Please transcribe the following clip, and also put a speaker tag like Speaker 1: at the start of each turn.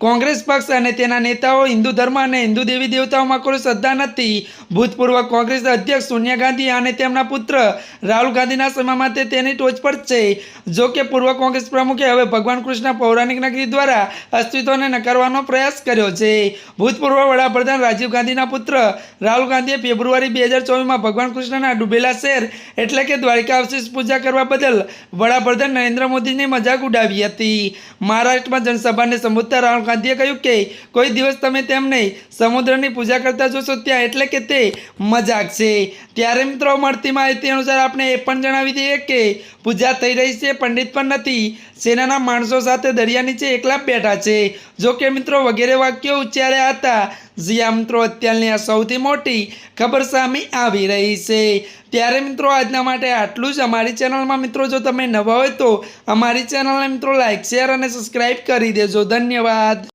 Speaker 1: કોંગ્રેસ પક્ષ અને તેના નેતાઓ હિન્દુ ધર્મ અને હિન્દુ દેવી દેવતાઓમાં કોઈ શ્રદ્ધા નથી. ભૂતપૂર્વ કોંગ્રેસ અધ્યક્ષ સોનિયા ગાંધી અને તેમના પુત્ર રાહુલ ગાંધીના સમયમાં તે તેની ટોચ પર છે. જો કે પૂર્વ કોંગ્રેસ પ્રમુખે હવે ભગવાન કૃષ્ણ પૌરાણિક નગરી દ્વારા અસ્તિત્વને નકારવાનો પ્રયાસ કર્યો છે. ભૂતપૂર્વ વડાપ્રધાન રાજીવ ગાંધીના પુત્ર રાહુલ ગાંધીએ ફેબ્રુઆરી બે હજાર ચોવીસમાં ભગવાન કૃષ્ણના ડૂબેલા શહેર એટલે કે દ્વારિકા અવશેષ પૂજા કરવા બદલ વડાપ્રધાન નરેન્દ્ર મોદીની મજાક ઉડાવી હતી. મહારાષ્ટ્રમાં જનસભાને સંબોધતા રાહુલ ગાંધીએ કહ્યું કે કોઈ દિવસ તમે તેમને સમુદ્રની પૂજા કરતા જોશો ત્યાં એટલે કે તે મજાક છે. ત્યારે મિત્રો, મળતી માહિતી અનુસાર આપણે એ પણ જણાવી દઈએ કે પૂજા થઈ રહી છે, પંડિત પણ નથી. સેનાના માણસો સાથે દરિયા નીચે એકલા બેઠા છે. જો કે મિત્રો, વગેરે વાક્યો ઉચ્ચાર્યા હતા. જ્યાં મિત્રો, અત્યારની આ સૌથી મોટી ખબર સામે આવી રહી છે. ત્યારે મિત્રો, આજના માટે આટલું જ. અમારી ચેનલમાં મિત્રો, જો તમે નવા હોય તો અમારી ચેનલને મિત્રો લાઇક શેર અને સબસ્ક્રાઈબ કરી દેજો. ધન્યવાદ.